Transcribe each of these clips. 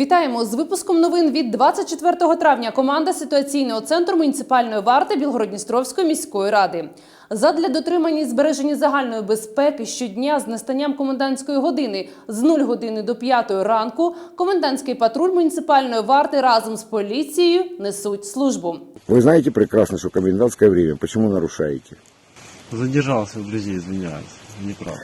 Вітаємо з випуском новин від 24 травня. Команда ситуаційного центру муніципальної варти Білгородністровської міської ради. Задля дотримання і збереження загальної безпеки щодня з настанням комендантської години з 0 години до 5 ранку комендантський патруль муніципальної варти разом з поліцією несуть службу. Вы знаете прекрасно, что комендантское время. Почему нарушаете? Задержался вблизи, извиняюсь. Неправда.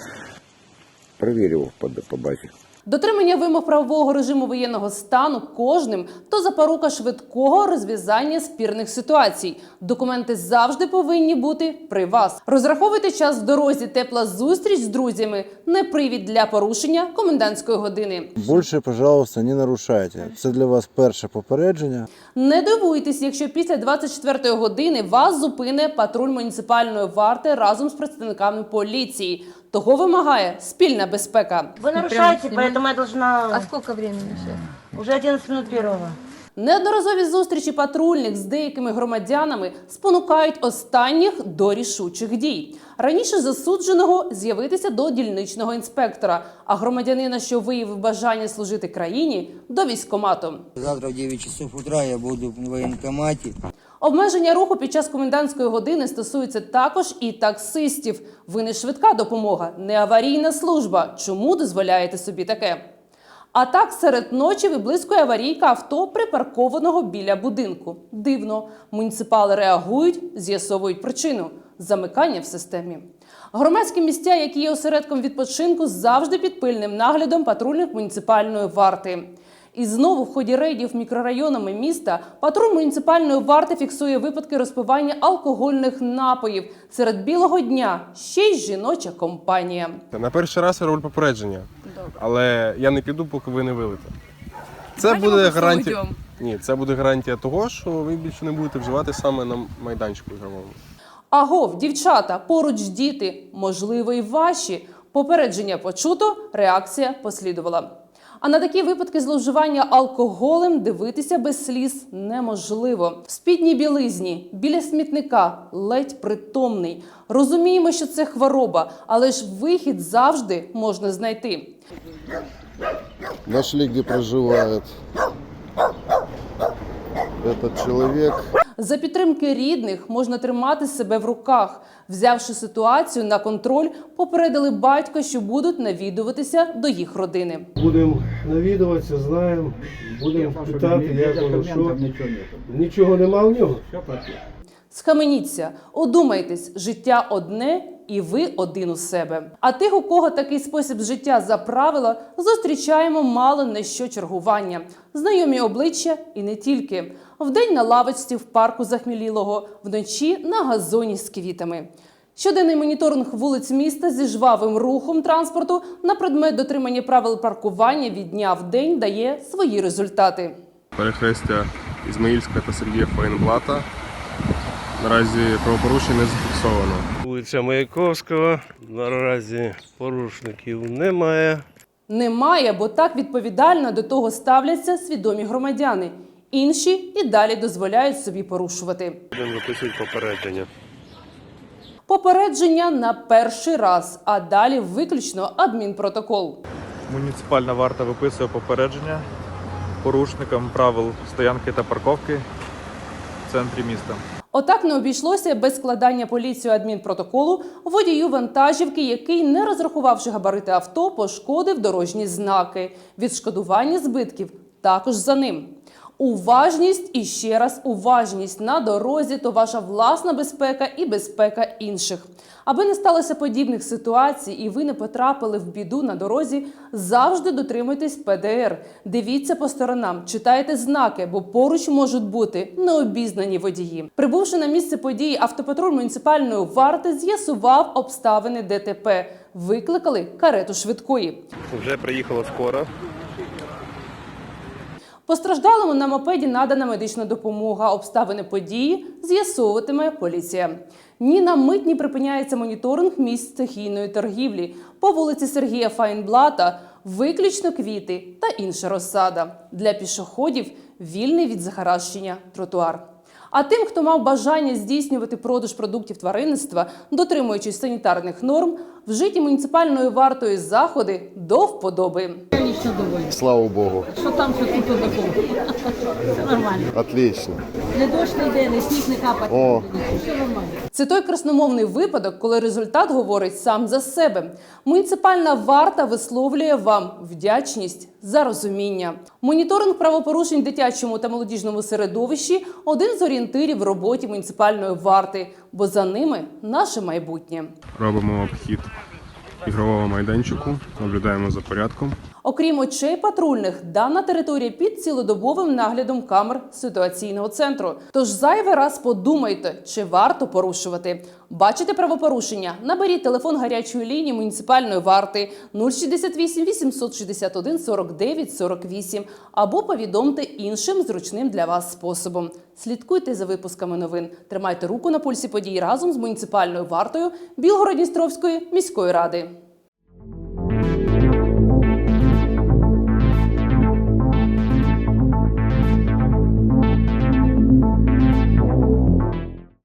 Проверь его по, по базе. Дотримання вимог правового режиму воєнного стану кожним то запорука швидкого розв'язання спірних ситуацій. Документи завжди повинні бути при вас. Розраховуйте час в дорозі, тепла зустріч з друзями, не привід для порушення комендантської години. Більше, пожалуйста, не нарушайте. Це для вас перше попередження. Не дивуйтесь, якщо після 24-ї години вас зупине патруль муніципальної варти разом з представниками поліції. Того вимагає спільна безпека. Ви нарушаєте, поэтому я должна... А сколько времени сейчас? Уже 11 минут первого. Неодноразові зустрічі патрульних з деякими громадянами спонукають останніх до рішучих дій. Раніше засудженого з'явитися до дільничного інспектора, а громадянина, що виявив бажання служити країні, до військкомату. Завтра в 9 часов утра я буду в военкомате. Обмеження руху під час комендантської години стосується також і таксистів. Ви не швидка допомога, не аварійна служба. Чому дозволяєте собі таке? А так серед ночі виблискує аварійка авто, припаркованого біля будинку. Дивно, муніципали реагують, з'ясовують причину замикання в системі. Громадські місця, які є осередком відпочинку, завжди під пильним наглядом патрульних муніципальної варти. І знову в ході рейдів мікрорайонами міста патруль муніципальної варти фіксує випадки розпивання алкогольних напоїв серед білого дня. Ще й жіноча компанія. На перший раз роль попередження. Але я не піду, поки ви не вилите. Це буде гарантія. Ні, це буде гарантія того, що ви більше не будете вживати саме на майданчику ігровому. Агов, дівчата, поруч діти, можливо, і ваші. Попередження почуто, реакція послідувала. А на такі випадки зловживання алкоголем дивитися без сліз неможливо. В спідній білизні, біля смітника, ледь притомний. Розуміємо, що це хвороба, але ж вихід завжди можна знайти. Нашли, где проживает этот человек. За підтримки рідних можна тримати себе в руках. Взявши ситуацію на контроль, попередили батька, що будуть навідуватися до їх родини. Будемо навідуватися, знаємо, будемо питати, як воно що. Нічого нема в нього. Схаменіться, одумайтесь, життя одне і ви один у себе. А тих, у кого такий спосіб життя за правило, зустрічаємо мало не що чергування, знайомі обличчя і не тільки. Вдень на лавочці в парку захмілілого, вночі на газоні з квітами. Щоденний моніторинг вулиць міста зі жвавим рухом транспорту на предмет дотримання правил паркування від дня в день дає свої результати. Перехрестя Ізмаїльська та Сергія Фейнблата. Наразі правопорушень не зафіксовано. Вулиця Маяковського. Наразі порушників немає. Немає, бо так відповідально до того ставляться свідомі громадяни. Інші і далі дозволяють собі порушувати. Будемо записувати попередження. Попередження на перший раз, а далі виключно адмінпротокол. Муніципальна варта виписує попередження порушникам правил стоянки та парковки в центрі міста. Отак не обійшлося без складання поліцію адмінпротоколу водію вантажівки, який, не розрахувавши габарити авто, пошкодив дорожні знаки. Відшкодування збитків також за ним. Уважність і ще раз уважність на дорозі то ваша власна безпека і безпека інших. Аби не сталося подібних ситуацій і ви не потрапили в біду на дорозі, завжди дотримуйтесь ПДР. Дивіться по сторонам, читайте знаки, бо поруч можуть бути необізнані водії. Прибувши на місце події, автопатруль муніципальної варти з'ясував обставини ДТП. Викликали карету швидкої. Вже приїхала скоро. Постраждалому на мопеді надана медична допомога. Обставини події з'ясовуватиме поліція. Ні на мить не припиняється моніторинг місць стихійної торгівлі. По вулиці Сергія Файнблата виключно квіти та інша розсада. Для пішоходів вільний від захаращення тротуар. А тим, хто мав бажання здійснювати продаж продуктів тваринництва, дотримуючись санітарних норм, вжиті муніципальною вартою заходи до вподоби. Слава Богу. Що там, що тут такого? Все нормально. Отлично. Не дощ не йде, не сніг не капає. О. Все нормально. Це той красномовний випадок, коли результат говорить сам за себе. Муніципальна варта висловлює вам вдячність за розуміння. Моніторинг правопорушень в дитячому та молодіжному середовищі один з орієнтирів в роботі муніципальної варти, бо за ними наше майбутнє. Робимо обхід ігрового майданчику, наблюдаємо за порядком. Окрім очей патрульних, дана територія під цілодобовим наглядом камер ситуаційного центру. Тож зайвий раз подумайте, чи варто порушувати. Бачите правопорушення? Наберіть телефон гарячої лінії муніципальної варти 068 861 49 48 або повідомте іншим зручним для вас способом. Слідкуйте за випусками новин. Тримайте руку на пульсі подій разом з муніципальною вартою Білгородністровської міської ради.